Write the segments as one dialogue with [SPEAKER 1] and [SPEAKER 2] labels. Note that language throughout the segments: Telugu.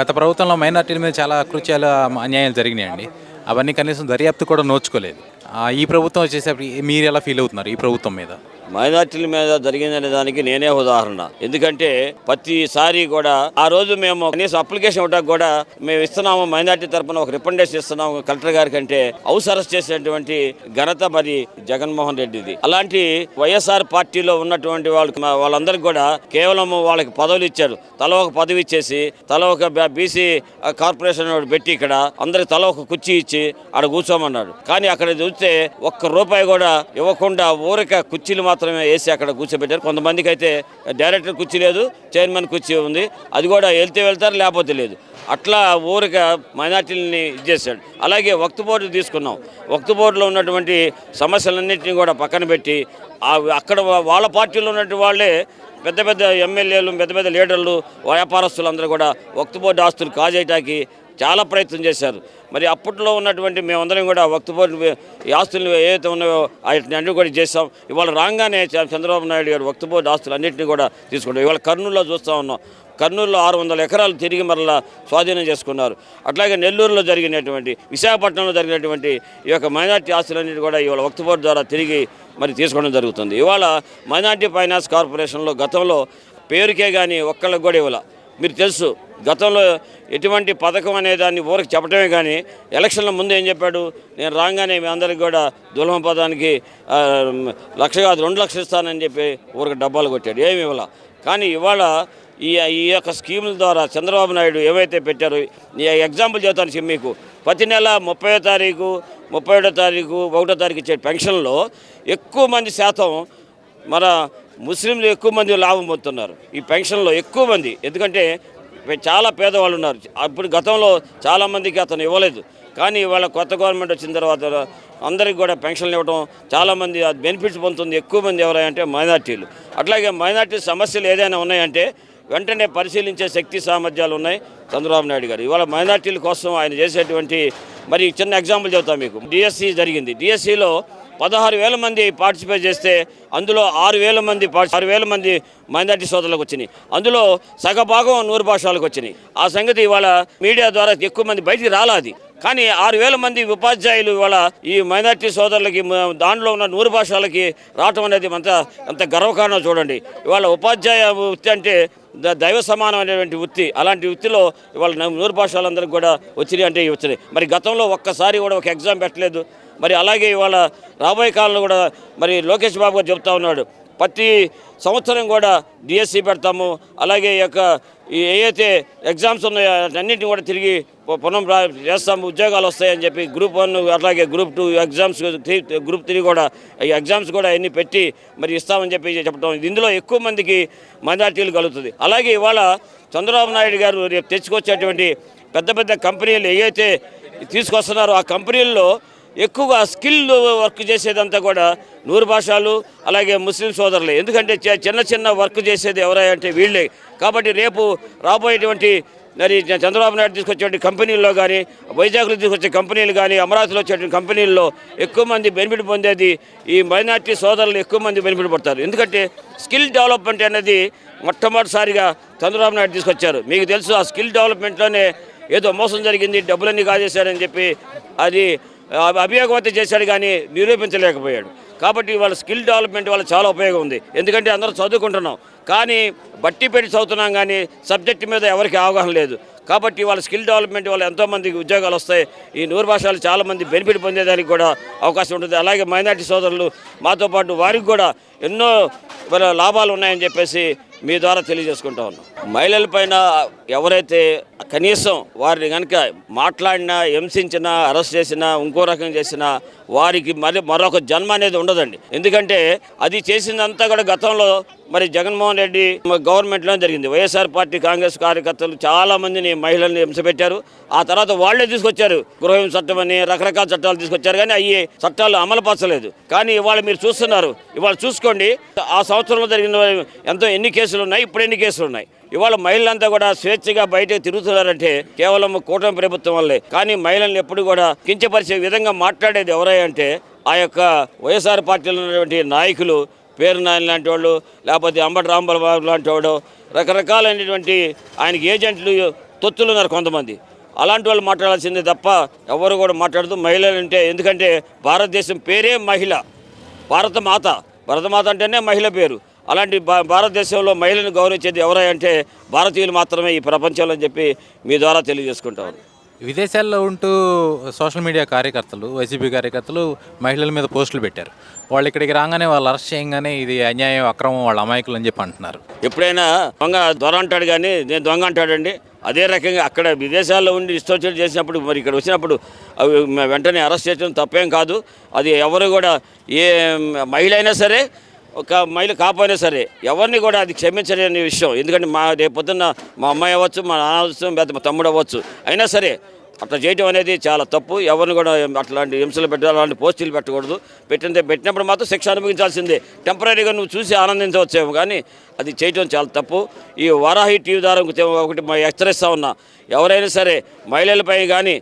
[SPEAKER 1] గత ప్రభుత్వంలో మైనార్టీల మీద చాలా కృత్యాలు అన్యాయాలు జరిగినాయండి. అవన్నీ కనీసం దర్యాప్తు కూడా నోచుకోలేదు. ఈ ప్రభుత్వం వచ్చేసరికి మీరు ఎలా ఫీల్ అవుతున్నారు ఈ ప్రభుత్వం మీద?
[SPEAKER 2] మైనార్టీల మీద జరిగిందనే దానికి నేనే ఉదాహరణ. ఎందుకంటే ప్రతిసారి కూడా ఆ రోజు మేము కనీసం అప్లికేషన్ ఇవ్వడానికి కూడా మేము ఇస్తున్నాము మైనార్టీ తరపున ఒక రికమెండేషన్ ఇస్తున్నాము కలెక్టర్ గారి కంటే. హౌస్ అరెస్ట్ చేసినటువంటి ఘనత మరి జగన్మోహన్ రెడ్డిది. అలాంటి వైఎస్ఆర్ పార్టీలో ఉన్నటువంటి వాళ్ళు వాళ్ళందరికీ కూడా కేవలం వాళ్ళకి పదవులు ఇచ్చారు. తల ఒక పదవి ఇచ్చేసి తల ఒక బీసీ కార్పొరేషన్ ఒకటి పెట్టి ఇక్కడ అందరికి తల ఒక కుర్చీ ఇచ్చి ఆడ కూర్చోమన్నాడు కానీ అక్కడ చూస్తే ఒక్క రూపాయి కూడా ఇవ్వకుండా ఊరిక కుర్చీలు మాత్రం మాత్రమే వేసి అక్కడ కూర్చోబెట్టారు. కొంతమందికి అయితే డైరెక్టర్ కుర్చీ లేదు చైర్మన్ కుర్చీ ఉంది. అది కూడా వెళ్తే వెళ్తారు లేకపోతే లేదు. అట్లా ఊరిక మైనార్టీలని ఇచ్చేసాడు అలాగే వక్తు బోర్డు తీసుకున్నాం. వక్తు బోర్డులో ఉన్నటువంటి సమస్యలన్నింటినీ కూడా పక్కన పెట్టి అక్కడ వాళ్ళ పార్టీలో ఉన్నటువంటి వాళ్ళే పెద్ద పెద్ద ఎమ్మెల్యేలు పెద్ద పెద్ద లీడర్లు వ్యాపారస్తులు అందరూ కూడా వక్తు బోర్డు ఆస్తులు కాజేయటానికి చాలా ప్రయత్నం చేశారు. మరి అప్పట్లో ఉన్నటువంటి మేమందరం కూడా వక్తు బోర్డు ఆస్తులు ఏవైతే ఉన్నాయో వాటిని అన్ని కూడా చేస్తాం ఇవాళ రాగానే చంద్రబాబు నాయుడు గారు వక్తు బోర్డు ఆస్తులు అన్నింటినీ కూడా తీసుకుంటాం ఇవాళ కర్నూలులో చూస్తూ ఉన్నాం. కర్నూలులో ఆరు వందల ఎకరాలు తిరిగి మరలా స్వాధీనం చేసుకున్నారు. అట్లాగే నెల్లూరులో జరిగినటువంటి విశాఖపట్నంలో జరిగినటువంటి ఈ యొక్క మైనార్టీ ఆస్తులన్నిటి కూడా ఇవాళ వక్తు బోర్డు ద్వారా తిరిగి మరి తీసుకోవడం జరుగుతుంది. ఇవాళ మైనార్టీ ఫైనాన్స్ కార్పొరేషన్లో గతంలో పేరుకే కానీ ఒక్కళ్ళకి కూడా ఇవ్వాలి. మీరు తెలుసు గతంలో ఎటువంటి పథకం అనే దాన్ని ఊరికి చెప్పడమే కానీ ఎలక్షన్ల ముందు ఏం చెప్పాడు? నేను రాగానే మీ అందరికి కూడా దుల్హం పదానికి లక్ష కాదు రెండు లక్షలు ఇస్తానని చెప్పి ఊరికి డబ్బాలు కొట్టాడు. ఏమి ఇవ్వాల. కానీ ఇవాళ ఈ ఈ యొక్క స్కీముల ద్వారా చంద్రబాబు నాయుడు ఏవైతే పెట్టారో ఈ ఎగ్జాంపుల్ చెబుతాను మీకు. ప్రతి నెల ముప్పై తారీఖు ముప్పై ఒకటో తారీఖు ఒకటో తారీఖు ఇచ్చే పెన్షన్లో ఎక్కువ మంది శాతం మన ముస్లింలు ఎక్కువ మంది లాభం పొందుతున్నారు. ఈ పెన్షన్లో ఎక్కువ మంది. ఎందుకంటే చాలా పేదవాళ్ళు ఉన్నారు. అప్పుడు గతంలో చాలామందికి అతను ఇవ్వలేదు. కానీ ఇవాళ కొత్త గవర్నమెంట్ వచ్చిన తర్వాత అందరికి కూడా పెన్షన్లు ఇవ్వడం చాలామంది అది బెనిఫిట్స్ పొందుతుంది ఎక్కువ మంది ఎవరంటే మైనార్టీలు. అట్లాగే మైనార్టీ సమస్యలు ఏదైనా ఉన్నాయంటే వెంటనే పరిశీలించే శక్తి సామర్థ్యాలు ఉన్నాయి చంద్రబాబు నాయుడు గారు. ఇవాళ మైనార్టీల కోసం ఆయన చేసేటువంటి మరి చిన్న ఎగ్జాంపుల్ చెబుతాను మీకు. డిఎస్సి జరిగింది. డిఎస్సిలో పదహారు వేల మంది పార్టిసిపేట్ చేస్తే అందులో ఆరు వేల మంది ఆరు వేల మంది మైనార్టీ సోదరులకు వచ్చినాయి. అందులో సగభాగం నూరు భాషలకు వచ్చినాయి. ఆ సంగతి ఇవాళ మీడియా ద్వారా ఎక్కువ మంది బయటికి రాలా కానీ ఆరు వేల మంది ఉపాధ్యాయులు ఇవాళ ఈ మైనార్టీ సోదరులకి దాంట్లో ఉన్న నూరు భాషలకి రావటం అనేది అంత అంత గర్వకారణం చూడండి. ఇవాళ ఉపాధ్యాయ వృత్తి అంటే దైవ దైవ సమానమైనటువంటి వృత్తి. అలాంటి వృత్తిలో ఇవాళ నూరు భాషలందరికీ కూడా వచ్చినాయి అంటే వచ్చినాయి. మరి గతంలో ఒక్కసారి కూడా ఒక ఎగ్జామ్ పెట్టలేదు. మరి అలాగే ఇవాళ రాబోయే కాలంలో కూడా మరి లోకేష్ బాబు గారు చెప్తా ఉన్నాడు. ప్రతి సంవత్సరం కూడా డిఎస్సి పెడతాము. అలాగే ఈ యొక్క ఈ ఏవైతే ఎగ్జామ్స్ ఉన్నాయో అన్నింటిని కూడా తిరిగి పునః చేస్తాము. ఉద్యోగాలు వస్తాయని చెప్పి గ్రూప్ వన్ అలాగే group two exams group three కూడా ఈ ఎగ్జామ్స్ కూడా అన్ని పెట్టి మరి ఇస్తామని చెప్పి చెప్పడం ఇందులో ఎక్కువ మందికి మైనార్టీలు కలుగుతుంది. అలాగే ఇవాళ చంద్రబాబు నాయుడు గారు రేపు తెచ్చుకొచ్చేటువంటి పెద్ద పెద్ద కంపెనీలు ఏవైతే తీసుకొస్తున్నారో ఆ కంపెనీల్లో ఎక్కువగా స్కిల్ వర్క్ చేసేదంతా కూడా నూరు భాషలు అలాగే ముస్లిం సోదరులే. ఎందుకంటే చిన్న చిన్న వర్క్ చేసేది ఎవరంటే వీళ్ళే. కాబట్టి రేపు రాబోయేటువంటి మరి చంద్రబాబు నాయుడు తీసుకొచ్చేటువంటి కంపెనీల్లో కానీ వైజాగ్లో తీసుకొచ్చే కంపెనీలు కానీ అమరావతిలో వచ్చేటువంటి కంపెనీల్లో ఎక్కువ మంది బెనిఫిట్ పొందేది ఈ మైనార్టీ సోదరులు ఎక్కువ మంది బెనిఫిట్ పడతారు. ఎందుకంటే స్కిల్ డెవలప్మెంట్ అనేది మొట్టమొదటిసారిగా చంద్రబాబు నాయుడు తీసుకొచ్చారు. మీకు తెలుసు ఆ స్కిల్ డెవలప్మెంట్లోనే ఏదో మోసం జరిగింది డబ్బులన్నీ కాజేశారని చెప్పి అది అభియోగవతి చేశాడు కానీ నిరూపించలేకపోయాడు. కాబట్టి వాళ్ళ స్కిల్ డెవలప్మెంట్ వల్ల చాలా ఉపయోగం ఉంది. ఎందుకంటే అందరూ చదువుకుంటున్నాం. కానీ బట్టి పెట్టి చదువుతున్నాం కానీ సబ్జెక్ట్ మీద ఎవరికి అవగాహన లేదు. కాబట్టి వాళ్ళ స్కిల్ డెవలప్మెంట్ వల్ల ఎంతోమందికి ఉద్యోగాలు వస్తాయి. ఈ నూరు భాషలు చాలామంది బెనిఫిట్ పొందేదానికి కూడా అవకాశం ఉంటుంది. అలాగే మైనార్టీ సోదరులు మాతో పాటు వారికి కూడా ఎన్నో లాభాలు ఉన్నాయని చెప్పేసి మీ ద్వారా తెలియజేసుకుంటా ఉన్నాం. మహిళల పైన ఎవరైతే కనీసం వారిని కనుక మాట్లాడినా హింసించినా అరెస్ట్ చేసినా ఇంకో రకం చేసినా వారికి మరి మరొక జన్మ అనేది ఉండదండి. ఎందుకంటే అది చేసిందంతా కూడా గతంలో మరి జగన్మోహన్ రెడ్డి గవర్నమెంట్లో జరిగింది. వైఎస్ఆర్ పార్టీ కాంగ్రెస్ కార్యకర్తలు చాలా మందిని మహిళల్ని హింసపెట్టారు. ఆ తర్వాత వాళ్ళే తీసుకొచ్చారు. గృహం చట్టం అని రకరకాల చట్టాలు తీసుకొచ్చారు కానీ అవి చట్టాలు అమలుపరచలేదు కానీ ఇవాళ మీరు చూస్తున్నారు. ఇవాళ చూసుకోండి. ఆ సంవత్సరంలో జరిగిన ఎంతో ఎన్ని కేసులు ఉన్నాయి? ఇప్పుడు ఎన్ని కేసులు ఉన్నాయి? ఇవాళ మహిళలంతా కూడా స్వేచ్ఛగా బయటకు తిరుగుతున్నారంటే కేవలం కూటమి ప్రభుత్వం వల్లే. కానీ మహిళల్ని ఎప్పుడు కూడా కించపరిచే విధంగా మాట్లాడేది ఎవరై అంటే ఆ యొక్క వైఎస్ఆర్ పార్టీలో ఉన్నటువంటి నాయకులు పేరు నాయన లాంటి వాళ్ళు లేకపోతే అంబటి రాంబాబు లాంటి వాడు రకరకాలైనటువంటి ఆయనకి ఏజెంట్లు తొత్తులు ఉన్నారు కొంతమంది. అలాంటి వాళ్ళు మాట్లాడాల్సిందే తప్ప ఎవరు కూడా మాట్లాడదు. మహిళలు అంటే ఎందుకంటే భారతదేశం పేరే మహిళ భారత మాత అంటేనే మహిళ పేరు. అలాంటి భా భారతదేశంలో మహిళను గౌరవించేది ఎవరై అంటే భారతీయులు మాత్రమే ఈ ప్రపంచంలో అని చెప్పి మీ ద్వారా తెలియజేసుకుంటాను
[SPEAKER 1] విదేశాల్లో ఉంటూ సోషల్ మీడియా కార్యకర్తలు వైసీపీ కార్యకర్తలు మహిళల మీద పోస్టులు పెట్టారు. వాళ్ళు ఇక్కడికి రాగానే వాళ్ళు అరెస్ట్ చేయగానే ఇది అన్యాయం అక్రమం వాళ్ళ అమాయకులు అని చెప్పి అంటున్నారు.
[SPEAKER 2] ఎప్పుడైనా దొంగ దొర అంటాడు కానీ నేను దొంగ అంటాడండి. అదే రకంగా అక్కడ విదేశాల్లో ఉండి ఇష్టం చేసినప్పుడు మరి ఇక్కడ వచ్చినప్పుడు అవి వెంటనే అరెస్ట్ చేయడం తప్పేం కాదు. అది ఎవరు కూడా ఏ మహిళ అయినా సరే ఒక మైలు కాపోయినా సరే ఎవరిని కూడా అది క్షమించలేని విషయం. ఎందుకంటే మా రేపొద్దున్న మా అమ్మాయి అవ్వచ్చు మా నాన్న అవ్వచ్చు లేకపోతే మా తమ్ముడు అవ్వచ్చు. అయినా సరే అట్లా చేయడం అనేది చాలా తప్పు. ఎవరిని కూడా అట్లాంటి హింసలు పెట్టాలి అలాంటి పోస్టులు పెట్టకూడదు. పెట్టిందే పెట్టినప్పుడు మాత్రం శిక్ష అనుభవించాల్సిందే. టెంపరీగా నువ్వు చూసి ఆనందించవచ్చేమో కానీ అది చేయడం చాలా తప్పు. ఈ వారాహి టీవీ ద్వారా ఒకటి మా హెచ్చరిస్తా ఉన్నా. ఎవరైనా సరే మహిళలపై కానీ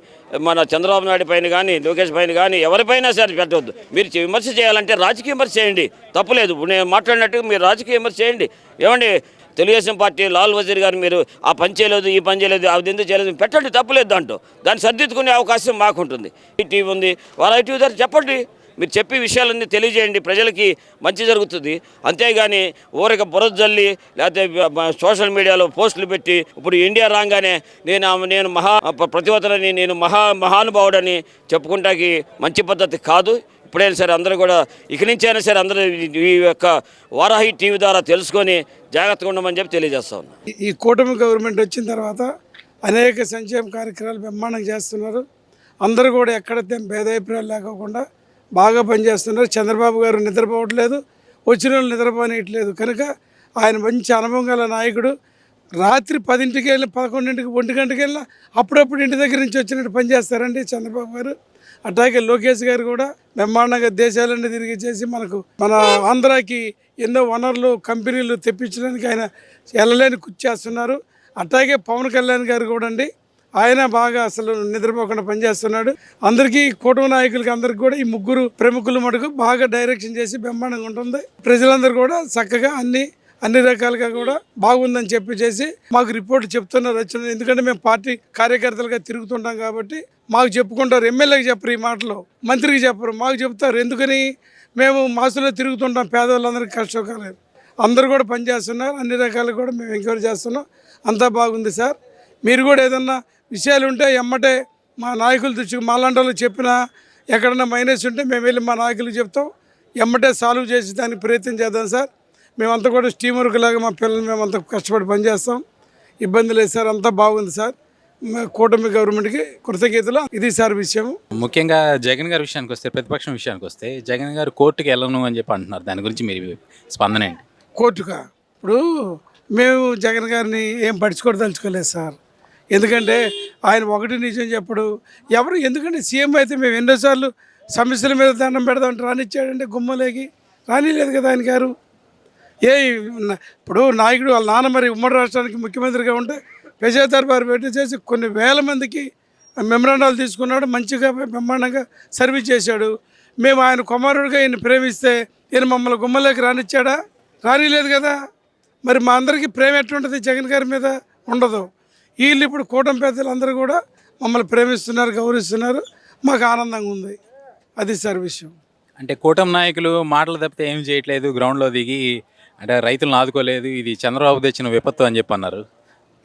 [SPEAKER 2] మన చంద్రబాబు నాయుడు పైన కానీ లోకేష్ పైన కానీ ఎవరిపైనా సరే పెట్టవద్దు. మీరు విమర్శ చేయాలంటే రాజకీయ విమర్శ చేయండి. తప్పులేదు. నేను మాట్లాడినట్టు మీరు రాజకీయ విమర్శ చేయండి. ఏమండి తెలుగుదేశం పార్టీ లాల్ వజీర్ గారు మీరు ఆ పని చేయలేదు ఈ పని చేయలేదు అది ఎందుకు చేయలేదు? పెట్టండి తప్పులేదు దాంట్లో దాన్ని సర్దిద్దుకునే అవకాశం మాకుంటుంది. ఈ టీవీ ఉంది. వాళ్ళ ఐటీవీ దగ్గర చెప్పండి. మీరు చెప్పే విషయాలన్నీ తెలియజేయండి. ప్రజలకి మంచి జరుగుతుంది. అంతేగాని ఊరిక బురద జల్లి లేకపోతే సోషల్ మీడియాలో పోస్టులు పెట్టి ఇప్పుడు ఇండియా రాగానే నేను నేను మహా ప్ర- ప్రతివతలని నేను మహా మహానుభావుడని చెప్పుకుంటాకి మంచి పద్ధతి కాదు. ఇప్పుడైనా సరే అందరూ కూడా ఇక నుంచి అయినా సరే అందరూ ఈ- యొక్క వారాహి టీవీ ద్వారా తెలుసుకొని జాగ్రత్తగా ఉండమని చెప్పి తెలియజేస్తా ఉన్నా.
[SPEAKER 3] ఈ- ఈ కూటమి గవర్నమెంట్ వచ్చిన తర్వాత అనేక సంక్షేమ కార్యక్రమాలు బ్రహ్మాండంగా చేస్తున్నారు. అందరూ కూడా ఎక్కడ భేదాభిప్రాయాలు లేకోకుండా బాగా పనిచేస్తున్నారు. చంద్రబాబు గారు నిద్రపోవట్లేదు. వచ్చిన వాళ్ళు నిద్రపోనియట్లేదు. కనుక ఆయన మంచి అనుభవం గల నాయకుడు. రాత్రి పదింటికి వెళ్ళి పదకొండింటికి ఒంటి గంటకి వెళ్ళినా అప్పుడప్పుడు ఇంటి దగ్గర నుంచి వచ్చినట్టు పనిచేస్తారండి చంద్రబాబు గారు. అట్లాగే లోకేష్ గారు కూడా బ్రహ్మాండంగా దేశాలన్నీ తిరిగి చేసి మనకు మన ఆంధ్రాకి ఎన్నో వనరులు కంపెనీలు తెప్పించడానికి ఆయన వెళ్ళలేని కృషి చేస్తున్నారు. అట్లాగే పవన్ కళ్యాణ్ గారు కూడా అండి. ఆయన బాగా అసలు నిద్రపోకుండా పనిచేస్తున్నాడు. అందరికీ కూటమి నాయకులకి అందరికి కూడా ఈ ముగ్గురు ప్రముఖులు మటుకు బాగా డైరెక్షన్ చేసి బ్రహ్మాండంగా ఉంటుంది. ప్రజలందరూ కూడా చక్కగా అన్ని అన్ని రకాలుగా కూడా బాగుందని చెప్పి చేసి మాకు రిపోర్ట్ చెప్తున్నారు వచ్చిన ఎందుకంటే మేము పార్టీ కార్యకర్తలుగా తిరుగుతుంటాం కాబట్టి మాకు చెప్పుకుంటారు. ఎమ్మెల్యేకి చెప్పరు ఈ మాటలు మంత్రికి చెప్పరు. మాకు చెప్తారు. ఎందుకని? మేము మాసులో తిరుగుతుంటాం పేదవాళ్ళందరికీ కష్టకాలేదు అందరూ కూడా పనిచేస్తున్నారు. అన్ని రకాలు కూడా మేము ఎంక్వైరీ చేస్తున్నాం. అంతా బాగుంది సార్. మీరు కూడా ఏదన్నా విషయాలు ఉంటే ఎమ్మటే మా నాయకుల దృష్టికి మాలాంటి చెప్పినా ఎక్కడన్నా మైనస్ ఉంటే మేము వెళ్ళి మా నాయకులకు చెప్తాం. ఎమ్మటే సాల్వ్ చేసి దానికి ప్రయత్నం చేద్దాం సార్. మేమంతా కూడా స్టీమ్ వర్క్ లాగా మా పిల్లలు మేమంతా కష్టపడి పనిచేస్తాం. ఇబ్బంది లేదు సార్ అంతా బాగుంది సార్. కూటమి గవర్నమెంట్కి కృతజ్ఞతలు. ఇది సార్ విషయం
[SPEAKER 1] ముఖ్యంగా జగన్ గారి విషయానికి వస్తే ప్రతిపక్షం విషయానికి వస్తే జగన్ గారు కోర్టుకి వెళ్ళను అని చెప్పి అంటున్నారు. దాని గురించి మీరు స్పందన ఏంటి?
[SPEAKER 3] కోర్టుగా ఇప్పుడు మేము జగన్ గారిని ఏం పట్టించుకోదలుచుకోలేదు సార్. ఎందుకంటే ఆయన ఒకటి నిజం చెప్పడు. ఎవరు? ఎందుకంటే సీఎం అయితే మేము ఎన్నోసార్లు సమస్యల మీద దండం పెడదామంటే రానిచ్చాడంటే గుమ్మలేకి. రానిలేదు కదా ఆయన గారు. ఏ ఇప్పుడు నాయకుడు వాళ్ళ నాన్న మరి ఉమ్మడి రాష్ట్రానికి ముఖ్యమంత్రిగా ఉంటే ప్రజా దర్బారు పెట్టి చేసి కొన్ని వేల మందికి మెమరాండాలు తీసుకున్నాడు మంచిగా బ్రహ్మాండంగా సర్వీస్ చేశాడు. మేము ఆయన కుమారుడిగా ఈయన ప్రేమిస్తే ఈయన మమ్మల్ని గుమ్మలోకి రానిచ్చాడా? రానిలేదు కదా. మరి మా అందరికీ ప్రేమ ఎట్లుంటుంది జగన్ గారి మీద? ఉండదు. వీళ్ళు ఇప్పుడు కూటమి పెద్దలు అందరూ కూడా మమ్మల్ని ప్రేమిస్తున్నారు గౌరవిస్తున్నారు. మాకు ఆనందంగా ఉంది. అది సార్ విషయం.
[SPEAKER 1] అంటే కూటమి నాయకులు మాటలు తప్పితే ఏం చేయట్లేదు గ్రౌండ్లో దిగి అంటే రైతులను ఆదుకోలేదు ఇది చంద్రబాబు తెచ్చిన విపత్తు అని చెప్పి అన్నారు.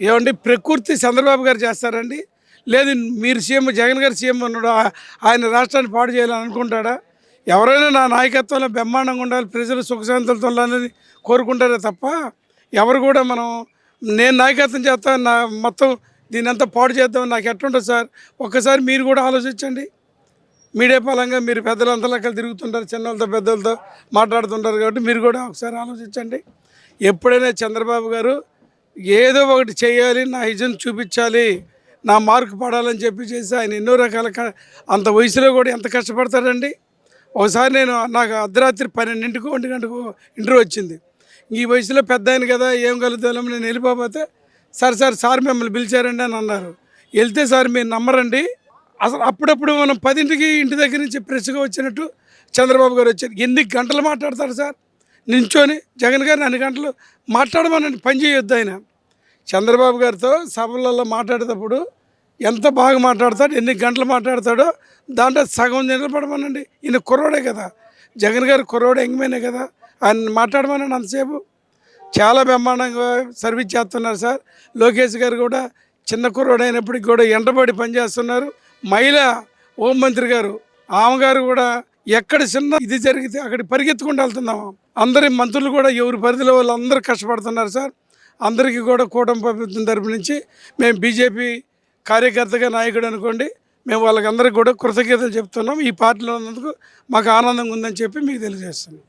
[SPEAKER 3] ఏమండి ప్రకృతి చంద్రబాబు గారు చేస్తారండి. లేదు మీరు సీఎం జగన్ గారు సీఎం ఉన్నాడు ఆ- ఆయన రాష్ట్రాన్ని పాడు చేయాలని అనుకుంటాడా? ఎవరైనా నా నాయకత్వంలో బ్రహ్మాండంగా ఉండాలి ప్రజలు సుఖశాంతులతో ఉండాలని కోరుకుంటారే తప్ప ఎవరు కూడా మనం నేను నాయకత్వం చేస్తాను నా మొత్తం దీని అంతా పాడు చేద్దాం నాకు ఎట్లుంటుంది సార్? ఒక్కసారి మీరు కూడా ఆలోచించండి. మీడియా పరంగా మీరు పెద్దలంతా లెక్కలు తిరుగుతుంటారు చిన్నవాళ్ళతో పెద్దలతో మాట్లాడుతుంటారు కాబట్టి మీరు కూడా ఒకసారి ఆలోచించండి. ఎప్పుడైనా చంద్రబాబు గారు ఏదో ఒకటి చేయాలి నా ఇజన్ చూపించాలి నా మార్కు పడాలని చెప్పి చేసి ఆయన ఎన్నో రకాల అంత వయసులో కూడా ఎంత కష్టపడతాడండి? ఒకసారి నేను నాకు అర్ధరాత్రి పన్నెండింటికి ఒంటి గంటకు ఇంటర్వ్యూ వచ్చింది. ఈ వయసులో పెద్ద ఆయన కదా ఏం కలుగుతాం నేను వెళ్ళిపోతే సార్ సార్ సార్ మిమ్మల్ని పిలిచారండి అని అన్నారు. వెళ్తే సార్ మీరు నమ్మరండి. అసలు అప్పుడప్పుడు మనం పదింటికి ఇంటి దగ్గర నుంచి ప్రెస్గా వచ్చినట్టు చంద్రబాబు గారు వచ్చారు. ఎన్ని గంటలు మాట్లాడతారు సార్? నించొని జగన్ గారిని అన్ని గంటలు మాట్లాడమనండి పని చేయొద్దు ఆయన. చంద్రబాబు గారితో సభలలో మాట్లాడేటప్పుడు ఎంత బాగా మాట్లాడతాడు ఎన్ని గంటలు మాట్లాడతాడో దాంట్లో సగం నిలబడమనండి. ఈయన కుర్రోడే కదా. జగన్ గారు కుర్రోడే ఎంగమేనే కదా. ఆయన మాట్లాడమనండి అంతసేపు చాలా బ్రహ్మాండంగా సర్వీస్ చేస్తున్నారు సార్. లోకేష్ గారు కూడా చిన్న కుర్రోడు అయినప్పటికీ కూడా ఎండబడి పనిచేస్తున్నారు. మహిళ హోంమంత్రి గారు ఆమె గారు కూడా ఎక్కడ చిన్న ఇది జరిగితే అక్కడికి పరిగెత్తుకుంటూ వెళ్తున్నాము అందరి మంత్రులు కూడా ఎవరి పరిధిలో వాళ్ళు అందరూ కష్టపడుతున్నారు సార్. అందరికీ కూడా కూటమి ప్రభుత్వం తరపు నుంచి మేము బీజేపీ కార్యకర్తగా నాయకుడు అనుకోండి మేము వాళ్ళకందరికీ కూడా కృతజ్ఞతలు చెప్తున్నాం. ఈ పార్టీలో ఉన్నందుకు మాకు ఆనందంగా ఉందని చెప్పి మీకు తెలియజేస్తున్నాం.